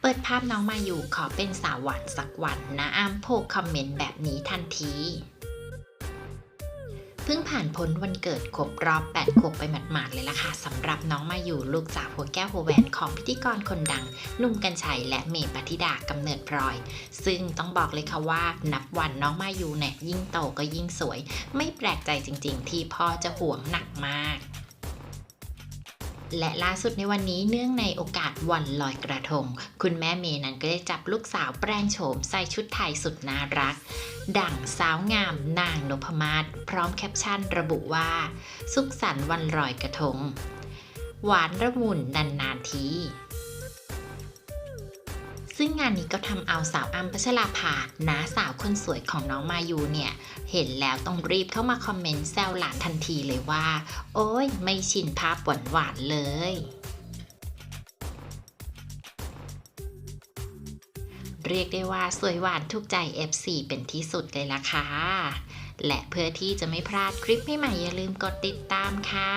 เปิดภาพน้องมาอยู่ขอเป็นสาวหวานสักวันนะอ้ำโพกคอมเมนต์แบบนี้ทันทีเพิ่งผ่านพ้นวันเกิดครบรอบ 8 ขวบไปหมาดๆเลยล่ะค่ะสำหรับน้องมาอยู่ลูกจากหัวแก้วหัวแหวนของพิธีกรคนดังนุ่มกัญชัยและเมย์ปฏิดากำเนิดพลอย ซึ่งต้องบอกเลยค่ะว่านับวันน้องมาอยู่เนี่ยยิ่งโตก็ยิ่งสวย ไม่แปลกใจจริงๆ ที่พ่อจะห่วงหนักมาก และล่าสุดในวันนี้เนื่องในโอกาสวันลอยกระทง คุณแม่เมย์นั้นก็ได้จับลูกสาวแปลงโฉมใส่ชุดไทยสุดน่ารัก ดั่งสาวงามนางนพมาศพร้อมแคปชั่นระบุว่า สุขสันต์วันลอยกระทง หวานระมุนนานๆที ซึ่งงานนี้ก็ทำเอาสาวอัมพัชราภาน้าสาวคนสวยของน้องมายูเนี่ย เห็นแล้วต้องรีบเข้ามาคอมเมนต์แซวหลานทันทีเลยว่า โอ้ยไม่ชินภาพหวานๆเลยเรียกได้ว่าสวยหวานถูกใจ FC เป็นที่สุดเลยล่ะค่ะ และเพื่อที่จะไม่พลาดคลิปใหม่ๆอย่าลืมกดติดตามค่ะ